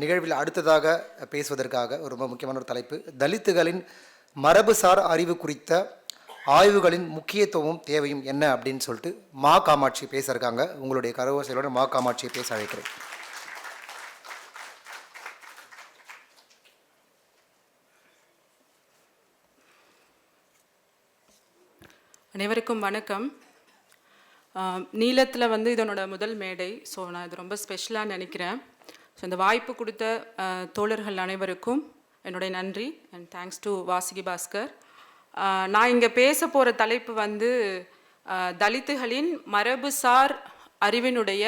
நிகழ்வில் அடுத்ததாக பேசுவதற்காக ரொம்ப முக்கியமான ஒரு தலைப்பு. தலித்துகளின் மரபுசார் அறிவு குறித்த ஆய்வுகளின் முக்கியத்துவமும் தேவையும் என்ன அப்படின்னு சொல்லிட்டு மா காமாட்சி பேச இருக்காங்க உங்களுடைய கரவோசையோட மா காமாட்சியை பேச அழைக்கிறேன். அனைவருக்கும் வணக்கம். நீளத்தில் வந்து இதனோட முதல் மேடை. ஸோ நான் இது ரொம்ப ஸ்பெஷலாக நினைக்கிறேன். ஸோ இந்த வாய்ப்பு கொடுத்த தோழர்கள் அனைவருக்கும் என்னுடைய நன்றி. And thanks to Vasuki Bhaskar. நான் இங்கே பேச போகிற தலைப்பு வந்து தலித்துகளின் மரபுசார் அறிவினுடைய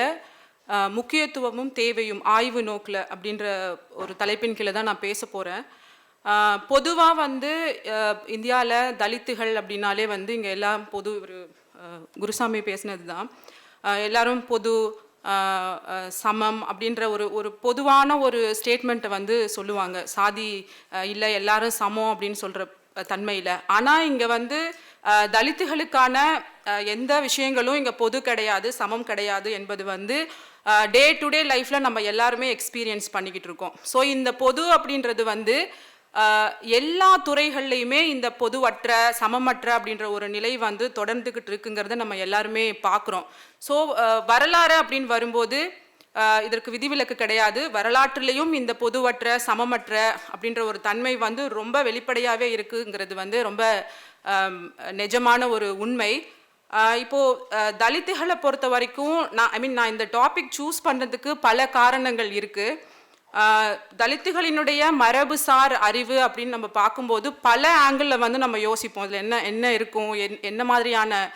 முக்கியத்துவமும் தேவையும் ஆய்வு நோக்கில் அப்படின்ற ஒரு தலைப்பின் கீழே தான் நான் பேச போகிறேன் பொதுவாக வந்து இந்தியாவில் தலித்துகள் அப்படின்னாலே வந்து இங்கே எல்லாம் பொது ஒரு குருசாமி பேசினது தான் எல்லாரும் பொது சமம் அப்படின்ற ஒரு ஒரு பொதுவான ஒரு ஸ்டேட்மெண்ட்டை வந்து சொல்லுவாங்க. சாதி இல்லை எல்லாரும் சமம் அப்படின்னு சொல்கிற தன்மையில். ஆனால் இங்கே வந்து தலித்துகளுக்கான எந்த விஷயங்களும் இங்கே பொது கிடையாது சமம் கிடையாது என்பது வந்து டே டு டே லைஃப்பில் நம்ம எல்லாருமே எக்ஸ்பீரியன்ஸ் பண்ணிக்கிட்டு இருக்கோம். ஸோ இந்த பொது அப்படின்றது வந்து எல்லா துறைகள்லையுமே இந்த பொதுவற்ற சமமற்ற அப்படின்ற ஒரு நிலை வந்து தொடர்ந்துக்கிட்டு இருக்குங்கிறத நம்ம எல்லாருமே பார்க்குறோம் ஸோ வரலாறு அப்படின்னு வரும்போது இதற்கு விதிவிலக்கு கிடையாது. வரலாற்றிலையும் இந்த பொதுவற்ற சமமற்ற அப்படின்ற ஒரு தன்மை வந்து ரொம்ப வெளிப்படையாகவே இருக்குங்கிறது வந்து ரொம்ப நிஜமான ஒரு உண்மை. இப்போது தலித்துகளை பொறுத்த வரைக்கும் நான் ஐ மீன் நான் இந்த டாபிக் சூஸ் பண்ணுறதுக்கு பல காரணங்கள் இருக்குது தலித்துகளினுடைய மரபுசார் அறிவு அப்படின்னு நம்ம பார்க்கும்போது பல ஆங்கிளில் வந்து நம்ம யோசிப்போம். இதில் என்ன என்ன இருக்கும்? என்- என்ன மாதிரியான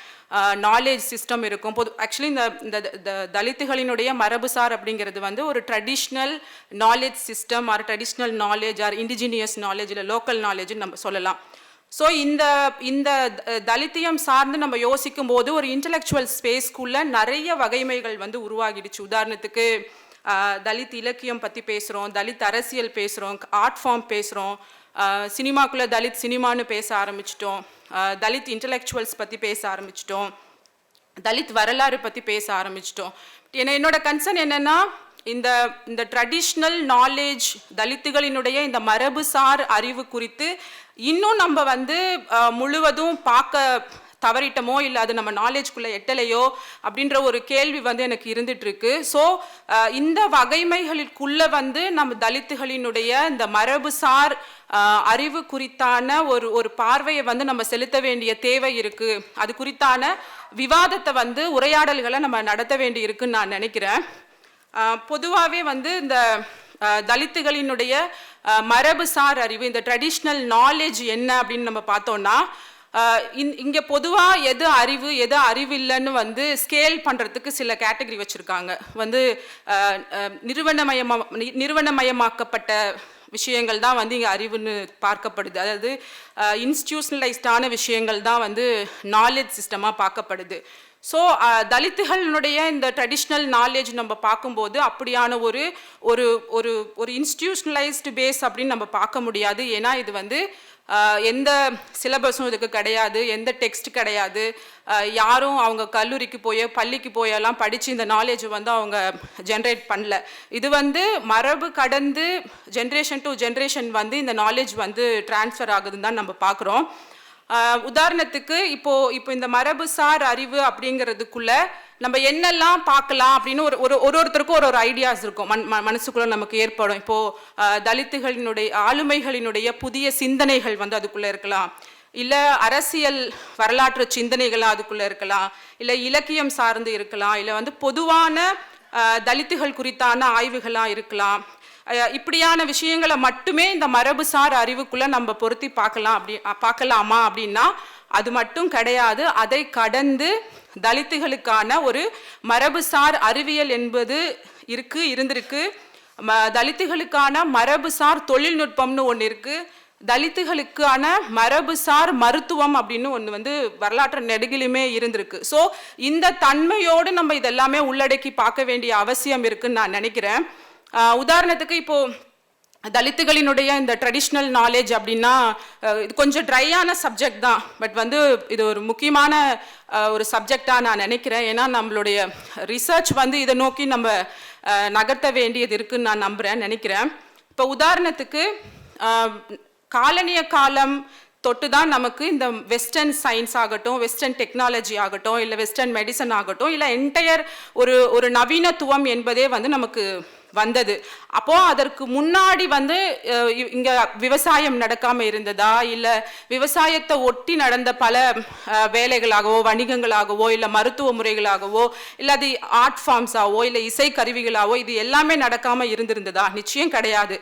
நாலேஜ் சிஸ்டம் இருக்கும்? பொது ஆக்சுவலி இந்த இந்த த- தலித்துகளினுடைய மரபுசார் அப்படிங்கிறது வந்து ஒரு traditional knowledge system or traditional knowledge or indigenous knowledge இல்லை லோக்கல் நாலேஜ்னு நம்ம சொல்லலாம். ஸோ இந்த இந்த த- தலித்தியம் சார்ந்து நம்ம யோசிக்கும் போது ஒரு இன்டலெக்சுவல் ஸ்பேஸ்க்குள்ளே நிறைய வகைமைகள் வந்து உருவாகிடுச்சு. உதாரணத்துக்கு தலித் இலக்கியம் பற்றி பேசுகிறோம் தலித் அரசியல் பேசுகிறோம் ஆர்ட் ஃபார்ம் பேசுகிறோம் சினிமாக்குள்ளே தலித் சினிமான்னு பேச ஆரம்பிச்சிட்டோம் தலித் இன்டலெக்சுவல்ஸ் பற்றி பேச ஆரம்பிச்சிட்டோம் தலித் வரலாறு பற்றி பேச ஆரம்பிச்சிட்டோம். என்ன என்னோட கன்சர்ன் என்னென்னா இந்த இந்த ட்ரெடிஷ்னல் நாலேஜ் தலித்துகளினுடைய இந்த மரபுசார் அறிவு குறித்து இன்னும் நம்ம வந்து முழுவதும் பார்க்க தவறிட்டமோ இல்லை அது நம்ம நாலேஜ்குள்ளே எட்டலையோ அப்படின்ற ஒரு கேள்வி வந்து எனக்கு இருந்துகிட்ருக்கு ஸோ இந்த வகைமைகளுக்குள்ளே வந்து நம்ம தலித்துகளினுடைய இந்த மரபுசார் அறிவு குறித்தான ஒரு ஒரு பார்வையை வந்து நம்ம செலுத்த வேண்டிய தேவை இருக்குது அது குறித்தான விவாதத்தை வந்து உரையாடல்களை நம்ம நடத்த வேண்டி இருக்குன்னு நான் நினைக்கிறேன். பொதுவாகவே வந்து இந்த தலித்துகளினுடைய மரபுசார் அறிவு இந்த ட்ரெடிஷ்னல் நாலேஜ் என்ன அப்படின்னு நம்ம பார்த்தோம்னா இங்கே பொதுவாக எது அறிவு எது அறிவில்லைன்னு வந்து ஸ்கேல் பண்ணுறதுக்கு சில கேட்டகரி வச்சுருக்காங்க. வந்து நிறுவனமயமா நிறுவனமயமாக்கப்பட்ட விஷயங்கள் தான் வந்து இங்கே அறிவுன்னு பார்க்கப்படுது. அதாவது இன்ஸ்டியூஷனலைஸ்டான விஷயங்கள் தான் வந்து நாலேஜ் சிஸ்டமாக பார்க்கப்படுது. ஸோ தலித்துகளினுடைய இந்த ட்ரெடிஷ்னல் நாலேஜ் நம்ம பார்க்கும்போது அப்படியான ஒரு ஒரு ஒரு ஒரு இன்ஸ்டியூஷனலைஸ்டு பேஸ் அப்படின்னு நம்ம பார்க்க முடியாது. ஏன்னா இது வந்து எந்த சிலபஸும் இதுக்கு கிடையாது எந்த டெக்ஸ்ட் கிடையாது. யாரும் அவங்க கல்லூரிக்கு போய் பள்ளிக்கு போயெல்லாம் படித்து இந்த நாலேஜ் வந்து அவங்க ஜென்ரேட் பண்ணல. இது வந்து மரபு கடந்து ஜென்ரேஷன் டு ஜென்ரேஷன் வந்து இந்த நாலேஜ் வந்து ட்ரான்ஸ்ஃபர் ஆகுதுன்னு தான் நம்ம பார்க்குறோம். உதாரணத்துக்கு இப்போது இப்போ இந்த மரபுசார் அறிவு அப்படிங்கிறதுக்குள்ள நம்ம என்னெல்லாம் பார்க்கலாம் அப்படின்னு ஒரு ஒரு ஒரு ஒருத்தருக்கும் ஒரு ஒரு ஐடியாஸ் இருக்கும். மன் ம- மனசுக்குள்ள நமக்கு ஏற்படும். இப்போ தலித்துகளினுடைய ஆளுமைகளினுடைய புதிய சிந்தனைகள் வந்து அதுக்குள்ள இருக்கலாம். இல்லை அரசியல் வரலாற்று சிந்தனைகள் அதுக்குள்ள இருக்கலாம். இல்லை இலக்கியம் சார்ந்து இருக்கலாம். இல்லை வந்து பொதுவான தலித்துகள் குறித்தான ஆய்வுகளாக இருக்கலாம். இப்படியான விஷயங்களை மட்டுமே இந்த மரபுசார் அறிவுக்குள்ள நம்ம பொருத்தி பார்க்கலாம். அப்படி பார்க்கலாமா அப்படின்னா அது மட்டும் கிடையாது. அதை கடந்து தலித்துகளுக்கான ஒரு மரபுசார் அறிவியல் என்பது இருக்கு இருந்திருக்கு. ம- தலித்துகளுக்கான மரபுசார் தொழில்நுட்பம்னு ஒன்று இருக்குது தலித்துகளுக்கான மரபுசார் மருத்துவம் அப்படின்னு ஒன்று வந்து வரலாற்று நெடுகிலுமே இருந்திருக்கு. ஸோ இந்த தன்மையோடு நம்ம இதெல்லாமே உள்ளடக்கி பார்க்க வேண்டிய அவசியம் இருக்குன்னு நான் நினைக்கிறேன். உதாரணத்துக்கு இப்போது தலித்துகளினுடைய இந்த ட்ரெடிஷ்னல் நாலேஜ் அப்படின்னா இது கொஞ்சம் ட்ரையான சப்ஜெக்ட் தான். பட் வந்து இது ஒரு முக்கியமான ஒரு சப்ஜெக்டாக நான் நினைக்கிறேன். ஏன்னா நம்மளுடைய ரிசர்ச் வந்து இதை நோக்கி நம்ம நகர்த்த வேண்டியது இருக்குன்னு நான் நம்புகிறேன் நினைக்கிறேன். இப்போ உதாரணத்துக்கு காலனிய காலம் தொட்டு தான் நமக்கு இந்த வெஸ்டர்ன் சயின்ஸ் ஆகட்டும் வெஸ்டர்ன் டெக்னாலஜி ஆகட்டும் இல்லை வெஸ்டர்ன் மெடிசன் ஆகட்டும் இல்லை என்டையர் ஒரு ஒரு நவீனத்துவம் என்பதே வந்து நமக்கு வந்தது. அப்போ அதற்கு முன்னாடி வந்து இங்கே இங்க விவசாயம் நடக்காம இருந்ததா? இல்ல விவசாயத்தை ஒட்டி நடந்த பல வேலைகளாகவோ வணிகங்களாகவோ இல்ல மருத்துவ முறைகளாகவோ இல்லை அது ஆர்ட் ஃபார்ம்ஸாவோ இல்ல இசை கருவிகளாவோ இது எல்லாமே நடக்காம இருந்திருந்ததா? நிச்சயம் கிடையாது.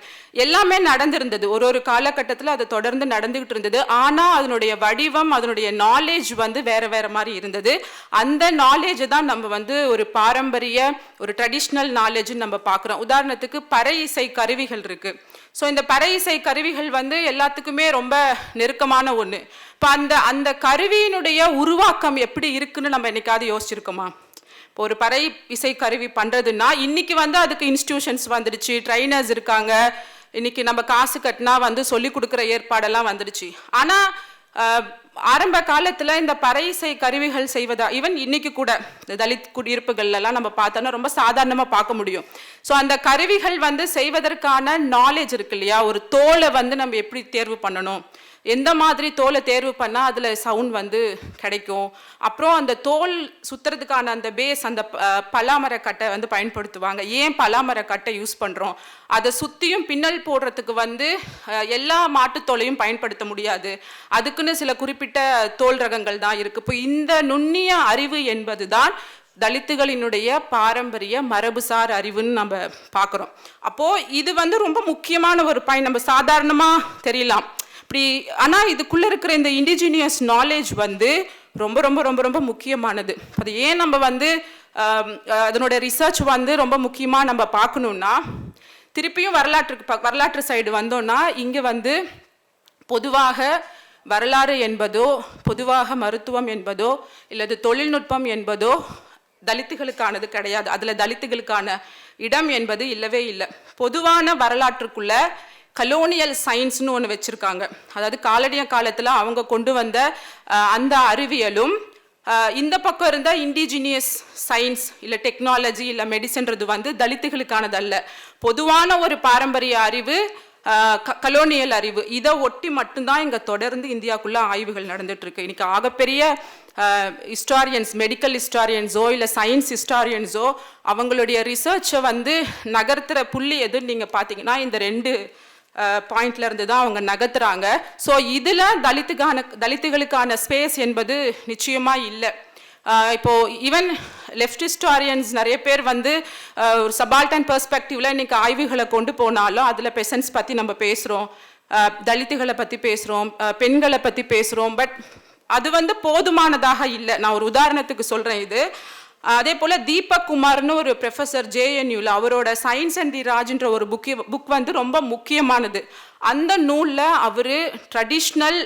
எல்லாமே நடந்திருந்தது. ஒரு ஒரு காலகட்டத்தில் அது தொடர்ந்து நடந்துகிட்டு இருந்தது. ஆனா அதனுடைய வடிவம் அதனுடைய நாலேஜ் வந்து வேற வேற மாதிரி இருந்தது. அந்த நாலேஜ் தான் நம்ம வந்து ஒரு பாரம்பரிய ஒரு ட்ரெடிஷ்னல் நாலேஜ் நம்ம பார்க்குறோம். உதாரணத்துக்கு பறை இசை கருவிகள் இருக்குது ஸோ இந்த பறை இசை கருவிகள் வந்து எல்லாத்துக்குமே ரொம்ப நெருக்கமான ஒன்று இப்போ அந்த அந்த கருவியினுடைய உருவாக்கம் எப்படி இருக்குன்னு நம்ம என்னைக்காவது யோசிச்சிருக்கோமா? இப்போ ஒரு பறை இசை கருவி பண்ணுறதுன்னா இன்றைக்கி வந்து அதுக்கு இன்ஸ்டியூஷன்ஸ் வந்துடுச்சு ட்ரைனர்ஸ் இருக்காங்க. இன்றைக்கி நம்ம காசு கட்டினா வந்து சொல்லி கொடுக்குற ஏற்பாடெல்லாம் வந்துடுச்சு. ஆனால் ஆரம்ப காலத்தில் இந்த பறை இசை கருவிகள் செய்வதா ஈவன் இன்னைக்கு கூட இந்த தலித் குடியிருப்புகள்லாம் நம்ம பார்த்தோன்னா ரொம்ப சாதாரணமாக பார்க்க முடியும். ஸோ அந்த கருவிகள் வந்து செய்வதற்கான நாலேஜ் இருக்கு இல்லையா? ஒரு தோலை வந்து நம்ம எப்படி தேர்வு பண்ணணும்? எந்த மாதிரி தோலை தேர்வு பண்ணால் அதில் சவுண்ட் வந்து கிடைக்கும். அப்புறம் அந்த தோல் சுற்றுறதுக்கான அந்த பேஸ் அந்த பலாமர கட்டை வந்து பயன்படுத்துவாங்க. ஏன் பலாமர கட்டை யூஸ் பண்ணுறோம் அதை சுற்றியும் பின்னல் போடுறதுக்கு வந்து எல்லா மாட்டுத்தோலையும் பயன்படுத்த முடியாது. அதுக்குன்னு சில குறிப்பிட்ட தோல் ரகங்கள் தான் இருக்குது இப்போ இந்த நுண்ணிய அறிவு என்பது தான் தலித்துகளினுடைய பாரம்பரிய மரபுசார் அறிவுன்னு நம்ம பார்க்குறோம். அப்போது இது வந்து ரொம்ப முக்கியமான ஒரு பாயிண்ட் நம்ம சாதாரணமாக தெரியலாம். இப்படி ஆனால் இதுக்குள்ளே இருக்கிற இந்த இண்டிஜினியஸ் நாலேஜ் வந்து ரொம்ப ரொம்ப ரொம்ப ரொம்ப முக்கியமானது. அது ஏன் நம்ம வந்து அதனோட ரிசர்ச் வந்து ரொம்ப முக்கியமாக நம்ம பார்க்கணுன்னா திருப்பியும் வரலாற்றுக்கு ப- வரலாற்று சைடு வந்தோம்னா இங்கே வந்து பொதுவாக வரலாறு என்பதோ பொதுவாக மருத்துவம் என்பதோ இல்லது தொழில்நுட்பம் என்பதோ தலித்துகளுக்கானது கிடையாது. அதில் தலித்துகளுக்கான இடம் என்பது இல்லவே இல்லை. பொதுவான வரலாற்றுக்குள்ள கலோனியல் சயின்ஸ்னு ஒன்று வச்சுருக்காங்க. அதாவது காலடிய காலத்தில் அவங்க கொண்டு வந்த அந்த அறிவியலும் இந்த பக்கம் இருந்த இண்டிஜினியஸ் சயின்ஸ் இல்லை டெக்னாலஜி இல்லை மெடிசன்றது வந்து தலித்துகளுக்கானது அல்ல பொதுவான ஒரு பாரம்பரிய அறிவு கலோனியல் அறிவு. இதை ஒட்டி மட்டும்தான் இங்கே தொடர்ந்து இந்தியாவுக்குள்ளே ஆய்வுகள் நடந்துட்டுருக்கு. இன்றைக்கி இன்னைக்கு ஆகப்பெரிய ஹிஸ்டாரியன்ஸ் மெடிக்கல் ஹிஸ்டாரியன்ஸோ இல்லை சயின்ஸ் ஹிஸ்டாரியன்ஸோ அவங்களுடைய ரிசர்ச்சை வந்து நகர்த்துற புள்ளி எதுன்னு நீங்கள் பார்த்தீங்கன்னா இந்த ரெண்டு பாயிண்ட்ல இருந்து தான் அவங்க நகர்த்துறாங்க. ஸோ இதில் தலித்துக்கான தலித்துகளுக்கான ஸ்பேஸ் என்பது நிச்சயமாக இல்லை. இப்போ ஈவன் லெஃப்ட் ஹிஸ்டாரியன்ஸ் நிறைய பேர் வந்து ஒரு சபால்டன் பெர்ஸ்பெக்டிவ்ல இன்னைக்கு ஆய்வுகளை கொண்டு போனாலும் அதில் பெசன்ஸ் பற்றி நம்ம பேசுகிறோம் தலித்துகளை பற்றி பேசுகிறோம் பெண்களை பற்றி பேசுகிறோம் பட் அது வந்து போதுமானதாக இல்லை. நான் ஒரு உதாரணத்துக்கு சொல்கிறேன் இது. அதே போல் தீபக் குமார்னு ஒரு ப்ரொஃபஸர் ஜேஎன்யூவில் அவரோட சயின்ஸ் அண்ட் தி ராஜ்ன்ற ஒரு புக்கி புக் வந்து ரொம்ப முக்கியமானது. அந்த நூலில் அவர் traditional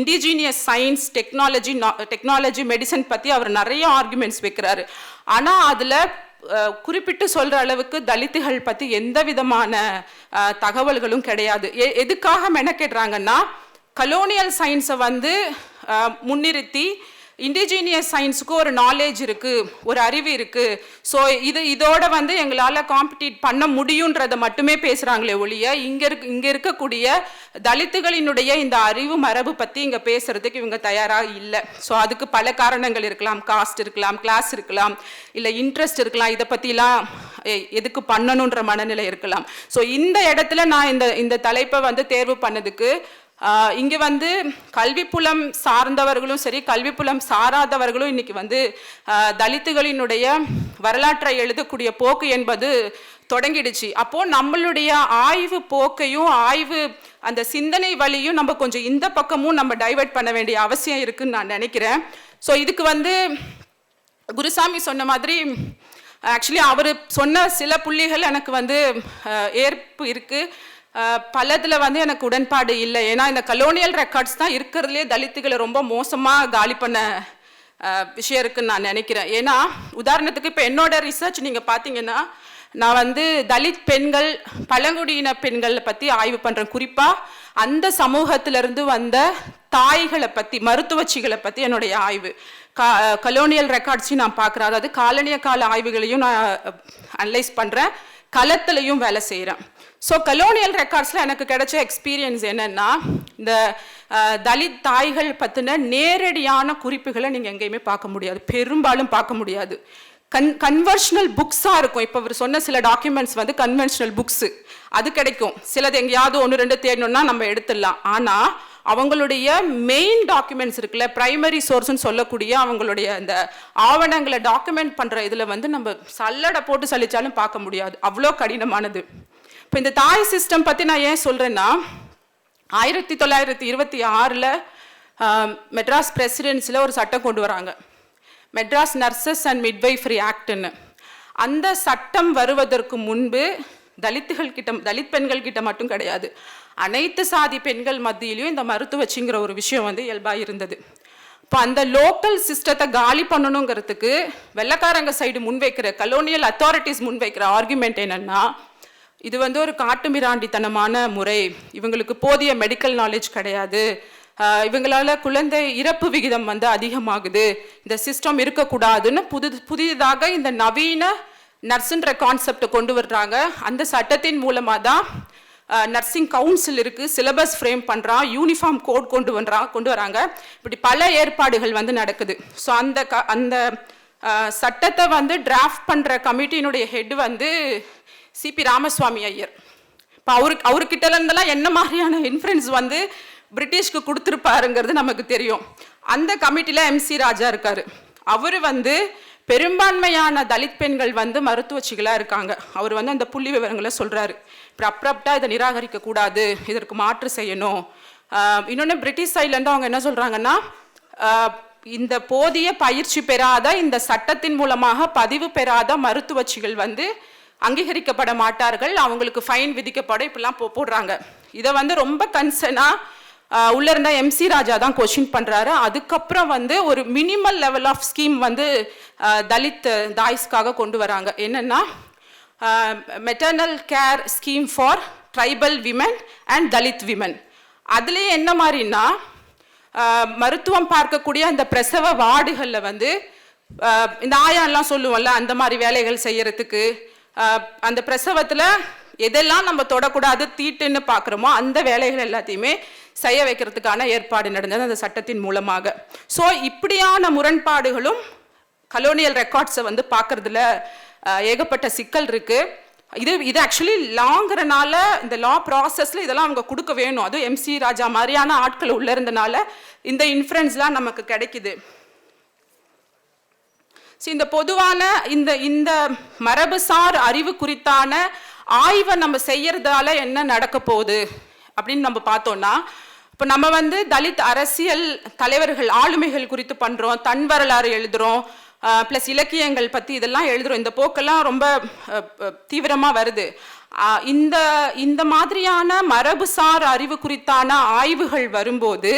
indigenous science technology technology medicine பற்றி அவர் நிறைய ஆர்குமெண்ட்ஸ் வைக்கிறாரு. ஆனால் அதில் குறிப்பிட்டு சொல்கிற அளவுக்கு தலித்துகள் பற்றி எந்த விதமான தகவல்களும் கிடையாது. எ எதுக்காக மெனக்கெடுறாங்கன்னா கலோனியல் சயின்ஸை வந்து முன்னிறுத்தி இண்டிஜீனியஸ் சயின்ஸுக்கு ஒரு நாலேஜ் இருக்குது ஒரு அறிவு இருக்குது ஸோ இது இதோட வந்து எங்களால் காம்படிட் பண்ண முடியுன்றதை மட்டுமே பேசுகிறாங்களே ஒழிய இங்கே இருக்க இங்கே இருக்கக்கூடிய தலித்துகளினுடைய இந்த அறிவு மரபு பற்றி இங்கே பேசுகிறதுக்கு இவங்க தயாராக இல்லை. ஸோ அதுக்கு பல காரணங்கள் இருக்கலாம். காஸ்ட் இருக்கலாம் கிளாஸ் இருக்கலாம் இல்லை இன்ட்ரெஸ்ட் இருக்கலாம். இதை பற்றிலாம் எதுக்கு பண்ணணுன்ற மனநிலை இருக்கலாம். ஸோ இந்த இடத்துல நான் இந்த இந்த தலைப்பை வந்து தேர்வு பண்ணதுக்கு இங்கே வந்து கல்விப்புலம் சார்ந்தவர்களும் சரி கல்விப்புலம் சாராதவர்களும் இன்னைக்கு வந்து தலித்துகளினுடைய வரலாற்றை எழுதக்கூடிய போக்கு என்பது தொடங்கிடுச்சு. அப்போது நம்மளுடைய ஆய்வு போக்கையும் ஆய்வு அந்த சிந்தனை வழியும் நம்ம கொஞ்சம் இந்த பக்கமும் நம்ம டைவர்ட் பண்ண வேண்டிய அவசியம் இருக்குன்னு நான் நினைக்கிறேன். ஸோ இதுக்கு வந்து குருசாமி சொன்ன மாதிரி ஆக்சுவலி அவர் சொன்ன சில புள்ளிகள் எனக்கு வந்து ஏற்பு இருக்குது பலதில் வந்து எனக்கு உடன்பாடு இல்லை. ஏன்னா இந்த கலோனியல் ரெக்கார்ட்ஸ் தான் இருக்கிறதுலே தலித்துகளை ரொம்ப மோசமாக காலி பண்ண விஷயம் இருக்குன்னு நான் நினைக்கிறேன். ஏன்னா உதாரணத்துக்கு இப்போ என்னோட ரிசர்ச் நீங்கள் பார்த்தீங்கன்னா நான் வந்து தலித் பெண்கள் பழங்குடியின பெண்களை பற்றி ஆய்வு பண்ணுறேன் குறிப்பாக அந்த சமூகத்திலிருந்து வந்த தாய்களை பற்றி மருத்துவச்சிகளை பற்றி என்னுடைய ஆய்வு. கா கலோனியல் ரெக்கார்ட்ஸையும் நான் பார்க்குறேன் அதாவது காலனிய கால ஆய்வுகளையும் நான் அனலைஸ் பண்ணுறேன் களத்துலையும் வேலை செய்கிறேன் ஸோ கலோனியல் ரெக்கார்ட்ஸில் எனக்கு கிடைச்ச எக்ஸ்பீரியன்ஸ் என்னென்னா இந்த தலித் தாய்கள் பற்றின நேரடியான குறிப்புகளை நீங்கள் எங்கேயுமே பார்க்க முடியாது. பெரும்பாலும் பார்க்க முடியாது. கன் கன்வர்ஷனல் புக்ஸாக இருக்கும். இப்போ அவர் சொன்ன சில டாக்குமெண்ட்ஸ் வந்து கன்வென்ஷனல் புக்ஸு அது கிடைக்கும். சிலது எங்கேயாவது ஒன்று ரெண்டு தேடணும்னா நம்ம எடுத்துடலாம். ஆனால் அவங்களுடைய மெயின் டாக்குமெண்ட்ஸ் இருக்குல்ல ப்ரைமரி சோர்ஸ்னு சொல்லக்கூடிய அவங்களுடைய அந்த ஆவணங்களை டாக்குமெண்ட் பண்ணுற இதில் வந்து நம்ம சல்லடை போட்டு சலிச்சாலும் பார்க்க முடியாது. அவ்வளோ கடினமானது. இப்போ இந்த தாய் சிஸ்டம் பற்றி நான் ஏன் சொல்கிறேன்னா ஆயிரத்தி தொள்ளாயிரத்தி இருபத்தி ஆறில் மெட்ராஸ் பிரசிடென்சியில் ஒரு சட்டம் கொண்டு வராங்க. மெட்ராஸ் நர்சஸ் அண்ட் மிட்வைஃபரி ஆக்ட்னு அந்த சட்டம் வருவதற்கு முன்பு தலித்துகள் கிட்ட தலித் பெண்கள் கிட்ட மட்டும் கிடையாது. அனைத்து சாதி பெண்கள் மத்தியிலையும் இந்த மருத்துவச்சிங்கிற ஒரு விஷயம் வந்து இயல்பாக இருந்தது. இப்போ அந்த லோக்கல் சிஸ்டத்தை காலி பண்ணணுங்கிறதுக்கு வெள்ளக்காரங்க சைடு முன்வைக்கிற கலோனியல் அத்தாரிட்டிஸ் முன்வைக்கிற ஆர்குமெண்ட் என்னன்னா இது வந்து ஒரு காட்டுமிராண்டித்தனமான முறை. இவங்களுக்கு போதிய மெடிக்கல் நாலேஜ் கிடையாது. இவங்களால குழந்தை இறப்பு விகிதம் வந்து அதிகமாகுது. இந்த சிஸ்டம் இருக்கக்கூடாதுன்னு புது புதிதாக இந்த நவீன நர்ஸுன்ற கான்செப்டை கொண்டு வர்றாங்க. அந்த சட்டத்தின் மூலமாக தான் நர்சிங் கவுன்சில் இருக்குது சிலபஸ் ஃப்ரேம் பண்ணுறான் யூனிஃபார்ம் கோட் கொண்டு வர்றான் கொண்டு வராங்க. இப்படி பல ஏற்பாடுகள் வந்து நடக்குது. ஸோ அந்த க அந்த சட்டத்தை வந்து டிராஃப்ட் பண்ணுற கமிட்டியினுடைய ஹெட் வந்து சிபி ராமசுவாமி ஐயர். இப்போ அவருக்கு அவர்கிட்ட இருந்தெல்லாம் என்ன மாதிரியான இன்ஃப்ளூயன்ஸ் வந்து பிரிட்டிஷ்க்கு கொடுத்துருப்பாருங்கிறது நமக்கு தெரியும். அந்த கமிட்டியில் எம்சி ராஜா இருக்கார். அவர் வந்து பெரும்பான்மையான தலித் பெண்கள் வந்து மருத்துவச்சிகளாக இருக்காங்க. அவர் வந்து அந்த புள்ளி விவரங்களை சொல்கிறாரு இப்போ அப்ரப்டாக இதை நிராகரிக்கக்கூடாது இதற்கு மாற்று செய்யணும். இன்னொன்று பிரிட்டிஷ் சைட்லேருந்து அவங்க என்ன சொல்கிறாங்கன்னா இந்த போதிய பயிற்சி பெறாத இந்த சட்டத்தின் மூலமாக பதிவு பெறாத மருத்துவச்சிகள் வந்து அங்கீகரிக்கப்பட மாட்டார்கள் அவங்களுக்கு ஃபைன் விதிக்கப்பட இப்படிலாம் போ போடுறாங்க. இதை வந்து ரொம்ப கன்சர்னாக உள்ளே இருந்த எம்சி ராஜா தான் கொஷின் பண்ணுறாரு அதுக்கப்புறம் வந்து ஒரு மினிமல் லெவல் ஆஃப் ஸ்கீம் வந்து தலித் தாய்ஸ்க்காக கொண்டு வராங்க. என்னென்னா maternal care scheme for tribal women and Dalit women அதுலேயே என்ன மாதிரின்னா மருத்துவம் பார்க்கக்கூடிய அந்த பிரசவ வார்டுகளில் வந்து இந்த ஆயான்லாம் சொல்லுவோம்ல அந்த மாதிரி வேலைகள் செய்யறதுக்கு அந்த பிரசவத்தில் எதெல்லாம் நம்ம தொடக்கூடாது தீட்டுன்னு பார்க்குறோமோ அந்த வேலைகள் எல்லாத்தையுமே செய்ய வைக்கிறதுக்கான ஏற்பாடு நடந்தது அந்த சட்டத்தின் மூலமாக. ஸோ இப்படியான முரண்பாடுகளும் கலோனியல் ரெக்கார்ட்ஸை வந்து பார்க்கறதுல ஏகப்பட்ட சிக்கல் இருக்குது இது இது ஆக்சுவலி லாங்கிறனால இந்த லா ப்ராசஸில் இதெல்லாம் அவங்க கொடுக்க வேணும். அதுவும் எம்சி ராஜா மாதிரியான ஆட்கள் உள்ளே இருந்தனால இந்த இன்ஃப்ளூயன்ஸ்லாம் நமக்கு கிடைக்குது. ஸோ இந்த பொதுவான இந்த இந்த மரபுசார் அறிவு குறித்தான ஆய்வை நம்ம செய்யறதால என்ன நடக்க போகுது அப்படின்னு நம்ம பார்த்தோம்னா இப்போ நம்ம வந்து தலித் அரசியல் தலைவர்கள் ஆளுமைகள் குறித்து பண்ணுறோம் தன் வரலாறு எழுதுகிறோம் ப்ளஸ் இலக்கியங்கள் பற்றி இதெல்லாம் எழுதுகிறோம் இந்த போக்கெல்லாம் ரொம்ப தீவிரமாக வருது. இந்த இந்த மாதிரியான மரபுசார் அறிவு குறித்தான ஆய்வுகள் வரும்போது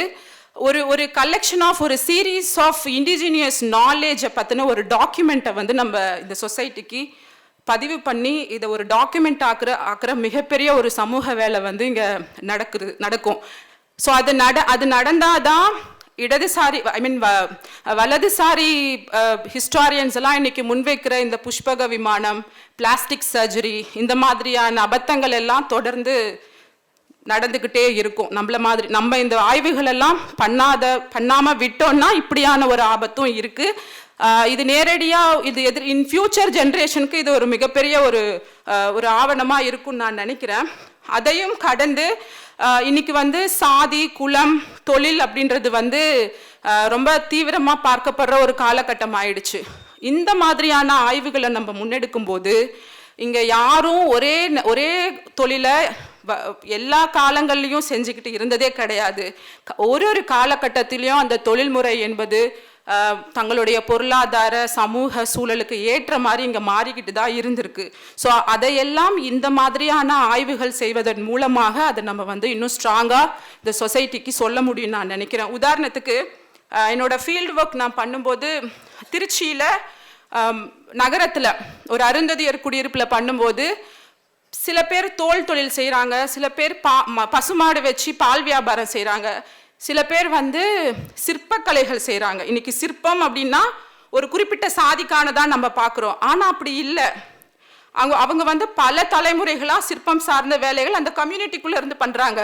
ஒரு ஒரு கலெக்ஷன் ஆஃப் ஒரு சீரீஸ் ஆஃப் இண்டிஜினியஸ் நாலேஜை பற்றின ஒரு டாக்குமெண்ட்டை வந்து நம்ம இந்த சொசைட்டிக்கு பதிவு பண்ணி இதை ஒரு டாக்குமெண்ட் ஆக்குற ஆக்குற மிகப்பெரிய ஒரு சமூக வேலை வந்து இங்கே நடக்குது நடக்கும். ஸோ அது நட அது நடந்தால் தான் இடதுசாரி ஐ மீன் வலதுசாரி ஹிஸ்டாரியன்ஸ் எல்லாம் இன்னைக்கு முன்வைக்கிற இந்த புஷ்பக விமானம் பிளாஸ்டிக் சர்ஜரி இந்த மாதிரியான அபத்தங்கள் எல்லாம் தொடர்ந்து நடந்துக்கிட்டே இருக்கும். நம்மள மாதிரி நம்ம இந்த ஆய்வுகளெல்லாம் பண்ணாத பண்ணாமல் விட்டோம்னா இப்படியான ஒரு ஆபத்தும் இருக்குது இது நேரடியாக இது எதிர் இன் ஃபியூச்சர் ஜென்ரேஷனுக்கு இது ஒரு மிகப்பெரிய ஒரு ஒரு ஆவணமாக இருக்கும்னு நான் நினைக்கிறேன். அதையும் கடந்து இன்னைக்கு வந்து சாதி குலம் தொழில் அப்படின்றது வந்து ரொம்ப தீவிரமாக பார்க்கப்படுற ஒரு காலகட்டம் ஆயிடுச்சு. இந்த மாதிரியான ஆய்வுகளை நம்ம முன்னெடுக்கும் போது இங்கே யாரும் ஒரே ந- ஒரே தொழிலை எல்லா காலங்கள்லையும் செஞ்சுக்கிட்டு இருந்ததே கிடையாது. ஒரு ஒரு காலகட்டத்திலையும் அந்த தொழில்முறை என்பது தங்களுடைய பொருளாதார சமூக சூழலுக்கு ஏற்ற மாதிரி இங்கே மாறிக்கிட்டு தான் இருந்திருக்கு. ஸோ அதையெல்லாம் இந்த மாதிரியான ஆய்வுகள் செய்வதன் மூலமாக அதை நம்ம வந்து இன்னும் ஸ்ட்ராங்காக இந்த சொசைட்டிக்கு சொல்ல முடியும் நான் நினைக்கிறேன். உதாரணத்துக்கு என்னோடய ஃபீல்டு ஒர்க் நான் பண்ணும்போது திருச்சியில் நகரத்தில் ஒரு அருந்ததியர் குடியிருப்பில் பண்ணும்போது சில பேர் தோல் தொழில் செய்கிறாங்க சில பேர் பா பசுமாடு வச்சு பால் வியாபாரம் செய்கிறாங்க சில பேர் வந்து சிற்பக்கலைகள் செய்கிறாங்க இன்றைக்கி சிற்பம் அப்படின்னா ஒரு குறிப்பிட்ட சாதிக்கானதான் நம்ம பார்க்குறோம் ஆனால் அப்படி இல்லை. அவங்க அவங்க வந்து பல தலைமுறைகளாக சிற்பம் சார்ந்த வேலைகள் அந்த கம்யூனிட்டிக்குள்ளே இருந்து பண்ணுறாங்க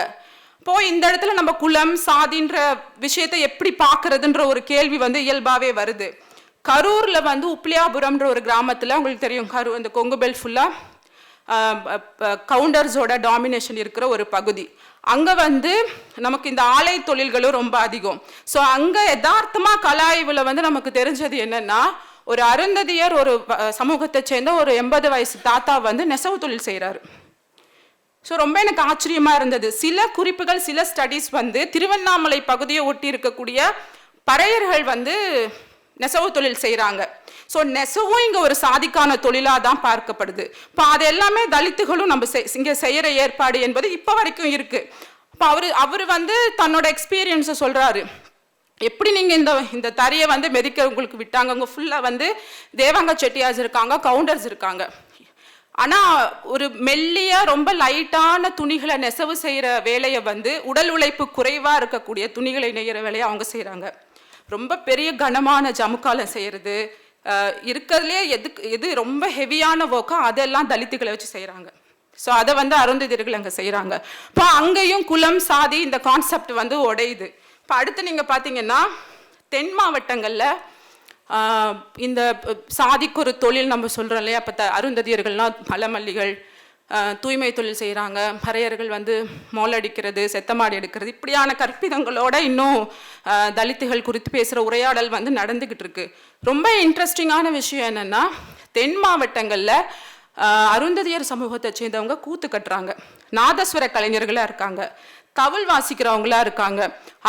இப்போ இந்த இடத்துல நம்ம குலம் சாதின்ற விஷயத்தை எப்படி பார்க்கறதுன்ற ஒரு கேள்வி வந்து இயல்பாகவே வருது. கரூரில் வந்து உப்ளியாபுரம்ன்ற ஒரு கிராமத்தில் உங்களுக்கு தெரியும் கரூர் அந்த கொங்கு பெல் ஃபுல்லாக கவுண்டர்ஸோட டாமினேஷன் இருக்கிற ஒரு பகுதி. அங்கே வந்து நமக்கு இந்த ஆலை தொழில்களும் ரொம்ப அதிகம். ஸோ அங்கே யதார்த்தமாக கலாய்வில் வந்து நமக்கு தெரிஞ்சது என்னென்னா ஒரு அருந்ததியர் ஒரு சமூகத்தை சேர்ந்த ஒரு எண்பது வயசு தாத்தா வந்து நெசவு தொழில் செய்கிறாரு ஸோ ரொம்ப எனக்கு ஆச்சரியமாக இருந்தது. சில குறிப்புகள் சில ஸ்டடீஸ் வந்து திருவண்ணாமலை பகுதியை ஒட்டி இருக்கக்கூடிய பறையர்கள் வந்து நெசவு தொழில் செய்கிறாங்க ஸோ நெசவும் இங்கே ஒரு சாதிக்கான தொழிலாக தான் பார்க்கப்படுது. இப்போ அது எல்லாமே தலித்துகளும் நம்ம செய் இங்கே செய்கிற ஏற்பாடு என்பது இப்போ வரைக்கும் இருக்குது இப்போ அவர் அவர் வந்து தன்னோட எக்ஸ்பீரியன்ஸை சொல்கிறாரு எப்படி நீங்கள் இந்த இந்த தறியை வந்து மெதிக்க உங்களுக்கு விட்டாங்க? அவங்க ஃபுல்லாக வந்து தேவாங்க செட்டியார்ஸ் இருக்காங்க கவுண்டர்ஸ் இருக்காங்க. ஆனால் ஒரு மெல்லிய ரொம்ப லைட்டான துணிகளை நெசவு செய்கிற வேலையை வந்து உடல் உழைப்பு குறைவாக இருக்கக்கூடிய துணிகளை நெய்கிற வேலையை அவங்க செய்கிறாங்க ரொம்ப பெரிய கனமான ஜமுக்காலம் செய்கிறது இருக்கிறதுலே எதுக்கு எது ரொம்ப ஹெவியான ஒர்க்கோ அதெல்லாம் தலித்துகளை வச்சு செய்கிறாங்க ஸோ அதை வந்து அருந்ததியர்கள் அங்கே செய்கிறாங்க இப்போ அங்கேயும் குலம் சாதி இந்த கான்செப்ட் வந்து உடையுது. இப்போ அடுத்து நீங்கள் பார்த்தீங்கன்னா தென் மாவட்டங்களில் இந்த சாதிக்கு ஒரு தொழில் நம்ம சொல்கிறோம் இல்லையா? இப்போ த அருந்ததியர்கள்லாம் மலமல்லிகள் தூய்மை தொழில் செய்கிறாங்க பறையர்கள் வந்து மோலடிக்கிறது செத்தமாடி எடுக்கிறது இப்படியான கற்பிதங்களோட இன்னும் தலித்துகள் குறித்து பேசுகிற உரையாடல் வந்து நடந்துக்கிட்டு இருக்கு. ரொம்ப இன்ட்ரெஸ்டிங்கான விஷயம் என்னென்னா தென் மாவட்டங்களில் அருந்ததியர் சமூகத்தை சேர்ந்தவங்க கூத்து கட்டுறாங்க. நாதஸ்வர கலைஞர்களாக இருக்காங்க. கவுல் வாசிக்கிறவங்களா இருக்காங்க.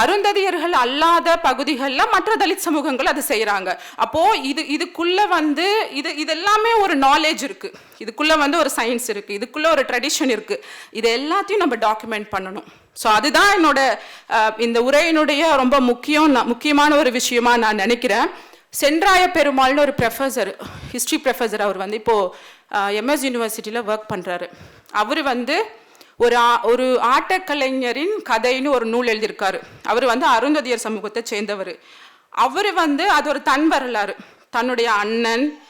அருந்ததியர்கள் அல்லாத பகுதிகளில் மற்ற தலித் சமூகங்கள் அதை செய்கிறாங்க அப்போ இது இதுக்குள்ள வந்து இது இது எல்லாமே ஒரு நாலேஜ் இருக்கு. இதுக்குள்ள வந்து ஒரு சயின்ஸ் இருக்கு. இதுக்குள்ள ஒரு ட்ரெடிஷன் இருக்கு. இது எல்லாத்தையும் நம்ம டாக்குமெண்ட் பண்ணணும். ஸோ அதுதான் என்னோட இந்த உரையினுடைய ரொம்ப முக்கியம் நான் முக்கியமான ஒரு விஷயமா நான் நினைக்கிறேன். சென்றாய பெருமாள்னு ஒரு ப்ரொஃபஸர் ஹிஸ்ட்ரி ப்ரொஃபஸர் அவர் வந்து இப்போது எம்எஸ் யூனிவர்சிட்டியில் ஒர்க் பண்ணுறாரு அவர் வந்து ஒரு ஆ- ஒரு ஆட்டக்கலைஞரின் கதைன்னு ஒரு நூல் எழுதியிருக்காரு. அவர் வந்து அருந்ததியர் சமூகத்தை சேர்ந்தவர். அவர் வந்து அது ஒரு தன் வரலாறு. தன்னுடைய அண்ணன்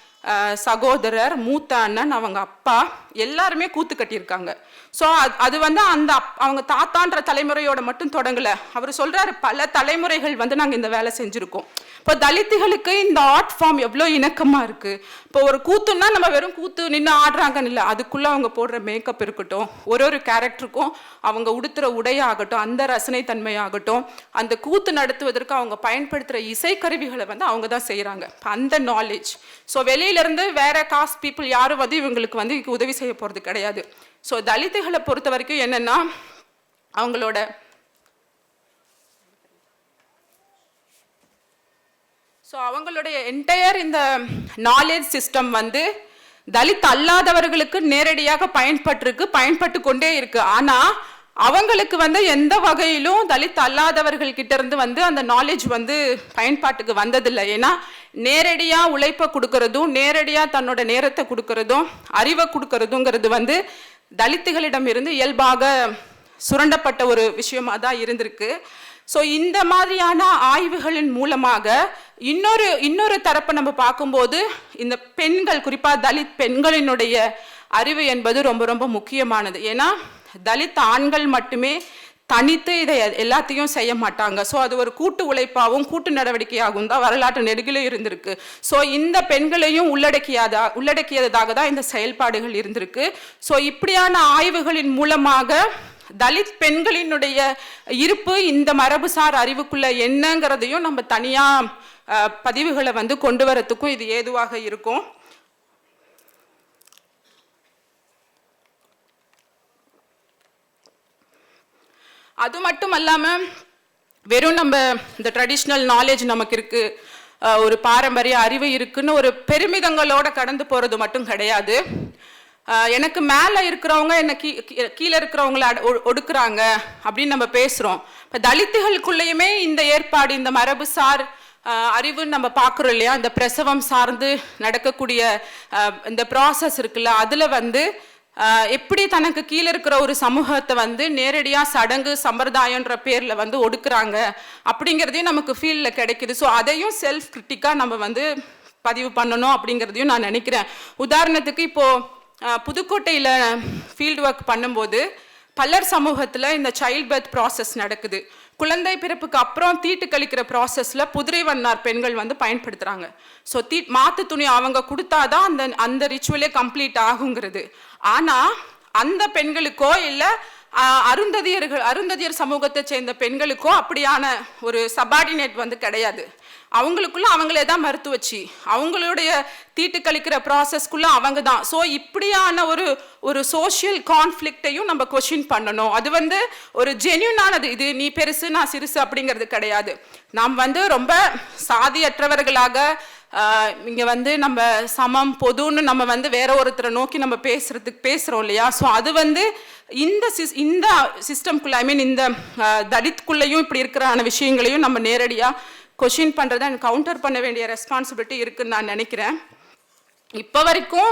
சகோதரர் மூத்த அண்ணன் அவங்க அப்பா எல்லாருமே கூத்து கட்டியிருக்காங்க. ஸோ அது வந்து அந்த அப்- அவங்க தாத்தான்ற தலைமுறையோட மட்டும் தொடங்கல. அவர் சொல்றாரு பல தலைமுறைகள் வந்து நாங்கள் இந்த வேலை செஞ்சுருக்கோம். இப்போ தலித்துகளுக்கு இந்த ஆர்ட் ஃபார்ம் எவ்வளோ இணக்கமாக இருக்கு? இப்போ ஒரு கூத்துன்னா நம்ம வெறும் கூத்து நின்று ஆடுறாங்கன்னு இல்லை. அதுக்குள்ளே அவங்க போடுற மேக்கப் இருக்கட்டும் ஒரு ஒரு கேரக்டருக்கும் அவங்க உடுத்துற உடையாகட்டும் அந்த ரசனை தன்மையாகட்டும் அந்த கூத்து நடத்துவதற்கு அவங்க பயன்படுத்துகிற இசைக்கருவிகளை வந்து அவங்க தான் செய்கிறாங்க அந்த நாலேஜ் ஸோ வெளியிலேருந்து வேற காஸ்ட் பீப்புள் யாரும் வந்து இவங்களுக்கு வந்து உதவி செய்ய போகிறது கிடையாது. ஸோ தலித்துகளை பொறுத்த வரைக்கும் என்னென்னா அவங்களோட ஸோ அவங்களுடைய என்டையர் இந்த நாலேஜ் சிஸ்டம் வந்து தலித் அல்லாதவர்களுக்கு நேரடியாக பயன்பட்டிருக்கு பயன்பட்டு கொண்டே இருக்கு. ஆனால் அவங்களுக்கு வந்து எந்த வகையிலும் தலித் அல்லாதவர்கள் கிட்ட இருந்து வந்து அந்த நாலேஜ் வந்து பயன்பாட்டுக்கு வந்ததில்லை. ஏன்னா நேரடியாக உழைப்பை கொடுக்கறதும் நேரடியாக தன்னோட நேரத்தை கொடுக்கறதும் அறிவை கொடுக்கறதுங்கிறது வந்து தலித்துகளிடம் இருந்து இயல்பாக சுரண்டப்பட்ட ஒரு விஷயமாக தான் இருந்திருக்கு. ஸோ இந்த மாதிரியான ஆய்வுகளின் மூலமாக இன்னொரு இன்னொரு தரப்பை நம்ம பார்க்கும்போது இந்த பெண்கள் குறிப்பாக தலித் பெண்களினுடைய அறிவு என்பது ரொம்ப ரொம்ப முக்கியமானது. ஏன்னா தலித் ஆண்கள் மட்டுமே தனித்து இதை எல்லாத்தையும் செய்ய மாட்டாங்க. ஸோ அது ஒரு கூட்டு உழைப்பாகவும் கூட்டு நடவடிக்கையாகவும் தான் வரலாற்று நெடுகிலும் இருந்திருக்கு. ஸோ இந்த பெண்களையும் உள்ளடக்கியாதா உள்ளடக்கியதாக தான் இந்த செயல்பாடுகள் இருந்திருக்கு. ஸோ இப்படியான ஆய்வுகளின் மூலமாக தலித் பெண்களினுடைய இருப்பு இந்த மரபுசார் அறிவுக்குள்ள என்னங்கிறதையும் நம்ம தனியாக பதிவுகளை வந்து கொண்டு வரத்துக்கும் இது ஏதுவாக இருக்கும். அது மட்டும் அல்லாமல் வெறும் நம்ம இந்த ட்ரெடிஷ்னல் நாலேஜ் நமக்கு இருக்குது ஒரு பாரம்பரிய அறிவு இருக்குன்னு ஒரு பெருமிதங்களோட கடந்து போகிறது மட்டும் கிடையாது. எனக்கு மேலே இருக்கிறவங்க என்ன கீ கீ- கீழே இருக்கிறவங்கள அட- ஒடுக்குறாங்க அப்படின்னு நம்ம பேசுகிறோம் இப்போ தலித்துகளுக்குள்ளேயுமே இந்த ஏற்பாடு இந்த மரபு சார் அறிவுன்னு நம்ம பார்க்குறோம் இல்லையா? இந்த பிரசவம் சார்ந்து நடக்கக்கூடிய இந்த ப்ராசஸ் இருக்குல்ல அதில் வந்து எப்படி தனக்கு கீழே இருக்கிற ஒரு சமூகத்தை வந்து நேரடியாக சடங்கு சம்பிரதாயன்ற பேரில் வந்து ஒடுக்குறாங்க அப்படிங்கிறதையும் நமக்கு ஃபீல்டில் கிடைக்குது. ஸோ அதையும் செல்ஃப் கிரிட்டிக்காக நம்ம வந்து பதிவு பண்ணணும் அப்படிங்கிறதையும் நான் நினைக்கிறேன். உதாரணத்துக்கு இப்போது புதுக்கோட்டையில் ஃபீல்டு ஒர்க் பண்ணும்போது பல்லர் சமூகத்தில் இந்த சைல்ட் பர்த் ப்ராசஸ் நடக்குது. குழந்தை பிறப்புக்கு அப்புறம் தீட்டு கழிக்கிற ப்ராசஸில் புதிரை வண்ணார் பெண்கள் வந்து பயன்படுத்துகிறாங்க ஸோ தீ மாத்து துணி அவங்க கொடுத்தாதான் அந்த அந்த ரிச்சுவலே கம்ப்ளீட் ஆகுங்கிறது. ஆனால் அந்த பெண்களுக்கோ இல்லை அருந்ததியர்கள் அருந்ததியர் சமூகத்தை சேர்ந்த பெண்களுக்கோ அப்படியான ஒரு சபார்டினேட் வந்து கிடையாது. அவங்களுக்குள்ள அவங்களே தான் மறுத்து வச்சு அவங்களுடைய தீட்டு கழிக்கிற ப்ராசஸ்க்குள்ள அவங்க தான். ஸோ இப்படியான ஒரு ஒரு சோஷியல் கான்ஃப்ளிக்டையும் நம்ம கொஷின் பண்ணணும். அது வந்து ஒரு ஜென்யூனானது இது நீ பெருசு நான் சிறுசு அப்படிங்கிறது கிடையாது. நாம் வந்து ரொம்ப சாதியற்றவர்களாக இங்கே வந்து நம்ம சமம் பொதுன்னு நம்ம வந்து வேற ஒருத்தரை நோக்கி நம்ம பேசுறதுக்கு பேசுகிறோம் இல்லையா? ஸோ அது வந்து இந்த சிஸ் இந்த சிஸ்டம்குள்ள ஐ மீன் இந்த ஆஹ், தலித்குள்ளேயும் இப்படி இருக்கிறான விஷயங்களையும் நம்ம நேரடியாக கொஷின் பண்ணுறதை கவுண்டர் பண்ண வேண்டிய ரெஸ்பான்சிபிலிட்டி இருக்குன்னு நான் நினைக்கிறேன். இப்போ வரைக்கும்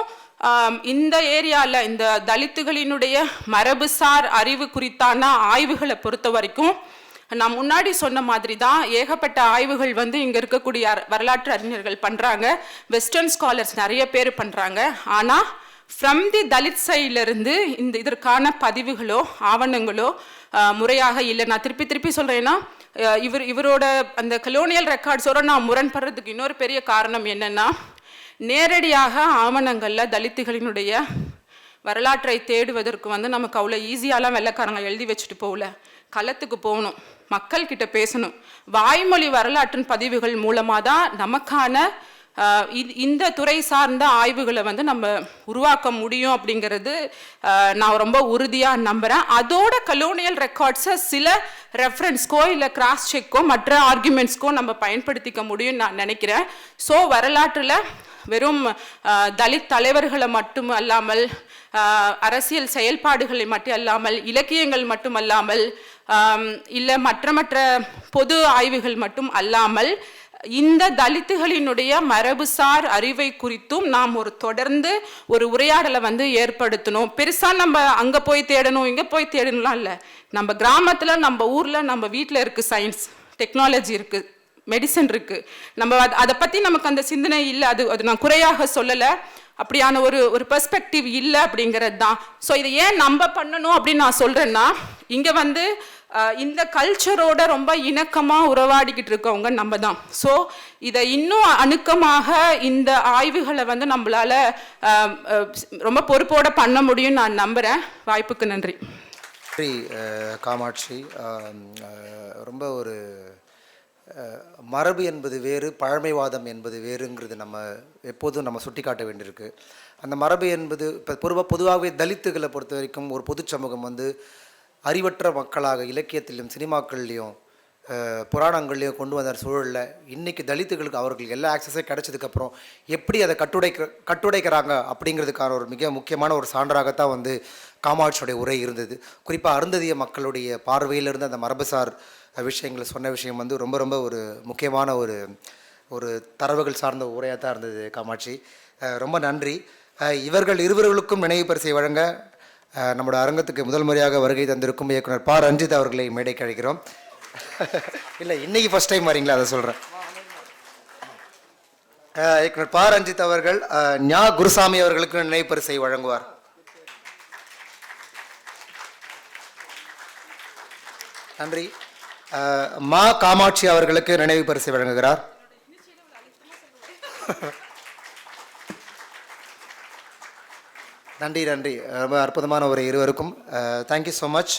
இந்த ஏரியாவில் இந்த தலித்துகளினுடைய மரபுசார் அறிவு குறித்தான ஆய்வுகளை பொறுத்த வரைக்கும் நான் முன்னாடி சொன்ன மாதிரி தான் ஏகப்பட்ட ஆய்வுகள் வந்து இங்கே இருக்கக்கூடிய அர- வரலாற்று அறிஞர்கள் பண்ணுறாங்க வெஸ்டர்ன் ஸ்காலர்ஸ் நிறைய பேர் பண்ணுறாங்க ஆனால் ஃப்ரம் தி தலித் சைட்லேருந்து இந்த இதற்கான பதிவுகளோ ஆவணங்களோ முறையாக இல்லை. நான் திருப்பி திருப்பி சொல்கிறேன்னா இவர் இவரோட அந்த கலோனியல் ரெக்கார்ட்ஸோட நான் முரண்படுறதுக்கு இன்னொரு பெரிய காரணம் என்னன்னா நேரடியாக ஆவணங்களில் தலித்துகளினுடைய வரலாற்றை தேடுவதற்கு வந்து நமக்கு அவ்வளோ ஈஸியாலாம் வெள்ளைக்காரங்க எழுதி வச்சுட்டு போகல. களத்துக்கு போகணும். மக்கள்கிட்ட பேசணும். வாய்மொழி வரலாற்றின் பதிவுகள் மூலமாக தான் நமக்கான இந்த துறை சார்ந்த ஆய்வுகளை வந்து நம்ம உருவாக்க முடியும் அப்படிங்கிறது நான் ரொம்ப உறுதியாக நம்புகிறேன் அதோட கலோனியல் ரெக்கார்ட்ஸை சில ரெஃபரன்ஸ்க்கோ இல்லை கிராஸ் செக்கோ மற்ற ஆர்குமெண்ட்ஸ்க்கோ நம்ம பயன்படுத்திக்க முடியும்னு நான் நினைக்கிறேன். ஸோ வரலாற்றில் வெறும் தலித் தலைவர்களை மட்டும் அல்லாமல் அரசியல் செயல்பாடுகளை மட்டும் அல்லாமல் இலக்கியங்கள் மட்டும் அல்லாமல் இல்லை மற்ற மற்ற பொது ஆய்வுகள் மட்டும் அல்லாமல் இந்த தலித்துகளினுடைய மரபுசார் அறிவை குறித்தும் நாம் ஒரு தொடர்ந்து ஒரு உரையாடலை வந்து ஏற்படுத்தணும். பெருசாக நம்ம அங்கே போய் தேடணும் இங்கே போய் தேடணும்லாம் இல்லை. நம்ம கிராமத்தில் நம்ம ஊரில் நம்ம வீட்டில் இருக்குது சயின்ஸ் டெக்னாலஜி இருக்குது மெடிசன் இருக்குது நம்ம அத- அதை பற்றி நமக்கு அந்த சிந்தனை இல்லை அது அது நான் குறையாக சொல்லலை. அப்படியான ஒரு ஒரு பெர்ஸ்பெக்டிவ் இல்லை அப்படிங்கிறது தான் ஸோ இதை ஏன் நம்ம பண்ணணும் அப்படின்னு நான் சொல்கிறேன்னா இங்கே வந்து இந்த கல்ச்சரோட ரொம்ப இணக்கமாக உறவாடிக்கிட்டு இருக்கவங்க நம்ம தான் ஸோ இதை இன்னும் அணுக்கமாக இந்த ஆய்வுகளை வந்து நம்மளால் ரொம்ப பொறுப்போட பண்ண முடியும்னு நான் நம்புகிறேன் வாய்ப்புக்கு நன்றி. நன்றி காமாட்சி. ரொம்ப ஒரு மரபு என்பது வேறு பழமைவாதம் என்பது வேறுங்கிறது நம்ம எப்போதும் நம்ம சுட்டிக்காட்ட வேண்டியிருக்கு. அந்த மரபு என்பது இப்போ பொதுவாக பொதுவாகவே தலித்துகளை பொறுத்த வரைக்கும் ஒரு பொது சமூகம் வந்து அறிவற்ற மக்களாக இலக்கியத்திலும் சினிமாக்கள்லேயும் புராணங்கள்லேயும் புராணங்கள்லையும் கொண்டு வந்த சூழலில் இன்றைக்கி தலித்துகளுக்கு அவர்களுக்கு எல்லா ஆக்சஸே கிடைச்சதுக்கப்புறம் எப்படி அதை கட்டுடைக்க கட்டுடைக்கிறாங்க அப்படிங்கிறதுக்கான ஒரு மிக முக்கியமான ஒரு சான்றாகத்தான் வந்து காமாட்சியுடைய உரை இருந்தது. குறிப்பாக அருந்ததிய மக்களுடைய பார்வையிலிருந்து அந்த மரபுசார் விஷயங்களை சொன்ன விஷயம் வந்து ரொம்ப ரொம்ப ஒரு முக்கியமான ஒரு ஒரு தரவுகள் சார்ந்த உரையாக தான் இருந்தது காமாட்சி. ரொம்ப நன்றி. இவர்கள் இருவர்களுக்கும் நினைவு பரிசை வழங்க நம்மளோட நம்முடைய அரங்கத்துக்கு முதல் முறையாக வருகை தந்திருக்கும் இயக்குனர் பா. ரஞ்சித் அவர்களை மேடைக்கு அழைக்கிறோம். இல்லை இன்னைக்கு ஃபஸ்ட் டைம் வரீங்களா? அதை சொல்கிறேன் இயக்குனர் பா. ரஞ்சித் அவர்கள் ஞா. குருசாமி அவர்களுக்கு நினைவு பரிசை வழங்குவார். நன்றி. மா. காமாட்சி அவர்களுக்கு நினைவு பரிசை வழங்குகிறார். நன்றி நன்றி. ரொம்ப அற்புதமான ஒரு இருவருக்கும் தேங்க்யூ ஸோ மச்